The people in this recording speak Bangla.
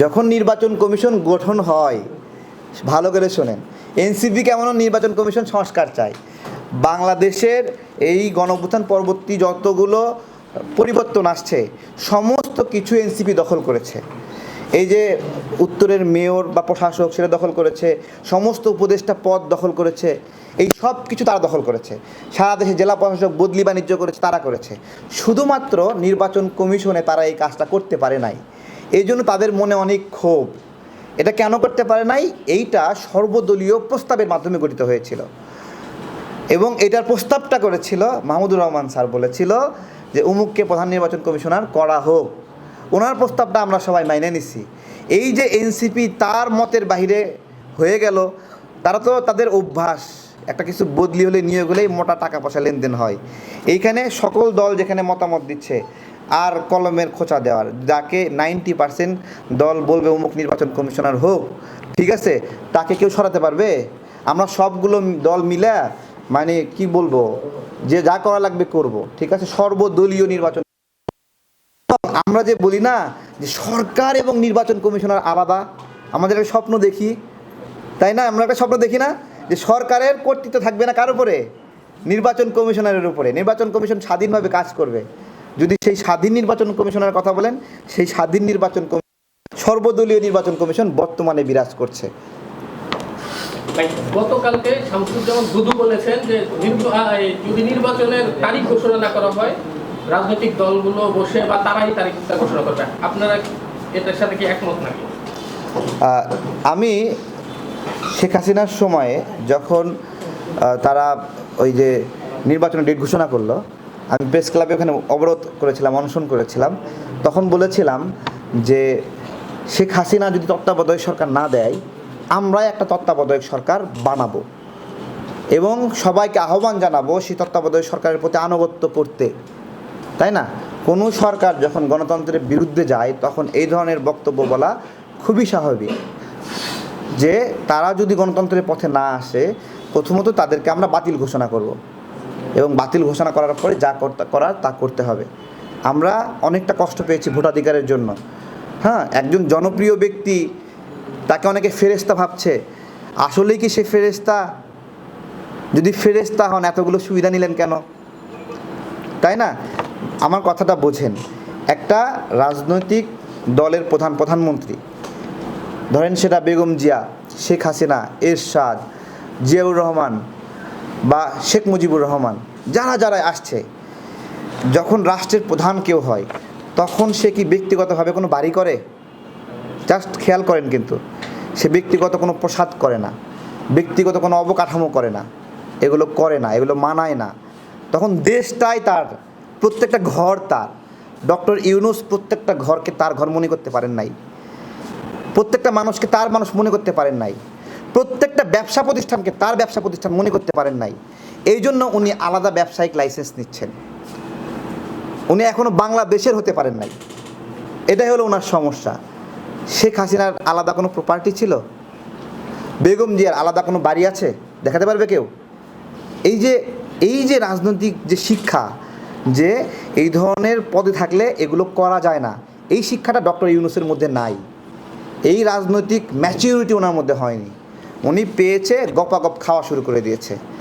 যখন নির্বাচন কমিশন গঠন হয়, ভালো করে শোনেন, এনসিপি কেমন নির্বাচন কমিশন সংস্কার চায়? বাংলাদেশের এই গণঅভ্যুত্থান পরবর্তী যতগুলো পরিবর্তন আসছে, সমস্ত কিছু এনসিপি দখল করেছে। এই যে উত্তরের মেয়র বা প্রশাসক সেটা দখল করেছে, সমস্ত উপদেষ্টা পদ দখল করেছে, এই সব কিছু তারা দখল করেছে। সারা দেশে জেলা প্রশাসক বদলি বাণিজ্য করেছে, তারা করেছে। শুধুমাত্র নির্বাচন কমিশনে তারা এই কাজটা করতে পারে নাই। এই জন্য তাদের মনে অনেক ক্ষোভ। এটা কেন করতে পারে নাই? এইটা সর্বদলীয় প্রস্তাবের মাধ্যমে গঠিত হয়েছিল। এবং এটার প্রস্তাবটা করেছিল মাহমুদুর রহমান স্যার বলেছিল যে, উমুককে প্রধান নির্বাচন কমিশনার করা হোক। ওনার প্রস্তাবটা আমরা সবাই মাইনে নিছি। এই যে এনসিপি তার মতের বাহিরে হয়ে গেল, তারা তো তাদের অভ্যাস, একটা কিছু বদলি হলে নিয়োগ হলেই মোটা টাকা পয়সা লেনদেন হয়। এইখানে সকল দল যেখানে মতামত দিচ্ছে আর কলমের খোঁচা দেওয়ার, যাকে নাইনটি পার্সেন্ট দল বলবে অমুক নির্বাচন কমিশনার হোক, ঠিক আছে? তাকে কেউ সরাতে পারবে? আমরা সবগুলো দল মিলে মানে কি বলব, যে যা করা লাগবে করব, ঠিক আছে? সর্বদলীয় নির্বাচন। আমরা যে বলি না যে সরকার এবং নির্বাচন কমিশনার আলাদা, আমাদের একটা স্বপ্ন দেখি, তাই না? আমরা একটা স্বপ্ন দেখি না যে সরকারের কর্তৃত্ব থাকবে না কার উপরে? নির্বাচন কমিশনারের উপরে। নির্বাচন কমিশন স্বাধীনভাবে কাজ করবে। যদি সেই স্বাধীন নির্বাচন কমিশনের কথা বলেন সেই স্বাধীন নির্বাচন সর্বদলীয় নির্বাচন কমিশন বর্তমানে বিরাজ করছে। গতকালকে শামসুজ্জামান দুদু বলেছেন যে যদি নির্বাচনের তারিখ ঘোষণা না করা হয় রাজনৈতিক দলগুলো বসে বা তারাই তারিখটা ঘোষণা করবে। আপনারা এটার সাথে কি একমত নাকি? আহ, আমি শেখ হাসিনার সময়ে যখন আহ, তারা ওই যে নির্বাচনের ডেট ঘোষণা করল আমি প্রেস ক্লাবে ওখানে অবরোধ করেছিলাম, অনশন করেছিলাম। তখন বলেছিলাম যে শেখ হাসিনা যদি তত্ত্বাবধায়ক সরকার না দেয়, আমরাই একটা তত্ত্বাবধায়ক সরকার বানাবো। এবং সবাইকে আহ্বান জানাব সেই তত্ত্বাবধায়ক সরকারের প্রতি আনুগত্য করতে। তাই না? কোনো সরকার যখন গণতন্ত্রের বিরুদ্ধে যায়, তখন এই ধরনের বক্তব্য বলা খুবই স্বাভাবিক। যে তারা যদি গণতন্ত্রের পথে না আসে, প্রথমত তাদেরকে আমরা বাতিল ঘোষণা করব। এবং বাতিল ঘোষণা করার পরে যা করার তা করতে হবে। আমরা অনেকটা কষ্ট পেয়েছি ভোটাধিকারের জন্য। হ্যাঁ একজন জনপ্রিয় ব্যক্তি তাকে অনেকে ফেরেস্তা ভাবছে। আসলেই কি সে ফেরেস্তা যদি ফেরেস্তা হন, এতগুলো সুবিধা নিলেন কেন? তাই না? আমার কথাটা বোঝেন। একটা রাজনৈতিক দলের প্রধান প্রধানমন্ত্রী, ধরেন সেটা বেগম জিয়া, শেখ হাসিনা, এরশাদ, জিয়াউর রহমান বা শেখ মুজিবুর রহমান, যারা যারা আসছে, যখন রাষ্ট্রের প্রধান কেউ হয়, তখন সে কি ব্যক্তিগতভাবে কোনো বাড়ি করে? জাস্ট খেয়াল করেন কিন্তু, সে ব্যক্তিগত কোনো প্রসাদ করে না, ব্যক্তিগত কোনো অবকাঠামো করে না, এগুলো করে না, এগুলো মানায় না। তখন দেশটাই তার, প্রত্যেকটা ঘর তার। ডক্টর ইউনুস প্রত্যেকটা ঘরকে তার ঘর মনে করতে পারেন নাই। প্রত্যেকটা মানুষকে তার মানুষ মনে করতে পারেন নাই। প্রত্যেকটা ব্যবসা প্রতিষ্ঠানকে তার ব্যবসা প্রতিষ্ঠান মনে করতে পারেন নাই। এই জন্য উনি আলাদা ব্যবসায়িক লাইসেন্স নিচ্ছেন। উনি এখনও বাংলাদেশের হতে পারেন নাই। এটাই হলো ওনার সমস্যা। শেখ হাসিনার আলাদা কোনো প্রপার্টি ছিল? বেগম জিয়ার আলাদা কোনো বাড়ি আছে? দেখাতে পারবে কেউ? এই যে এই যে রাজনৈতিক যে শিক্ষা, যে এই ধরনের পদে থাকলে এগুলো করা যায় না, এই শিক্ষাটা ডক্টর ইউনুসের মধ্যে নাই। এই রাজনৈতিক ম্যাচিউরিটি ওনার মধ্যে হয়নি। উনি পেয়েছে গপাগপ খাওয়া শুরু করে দিয়েছে।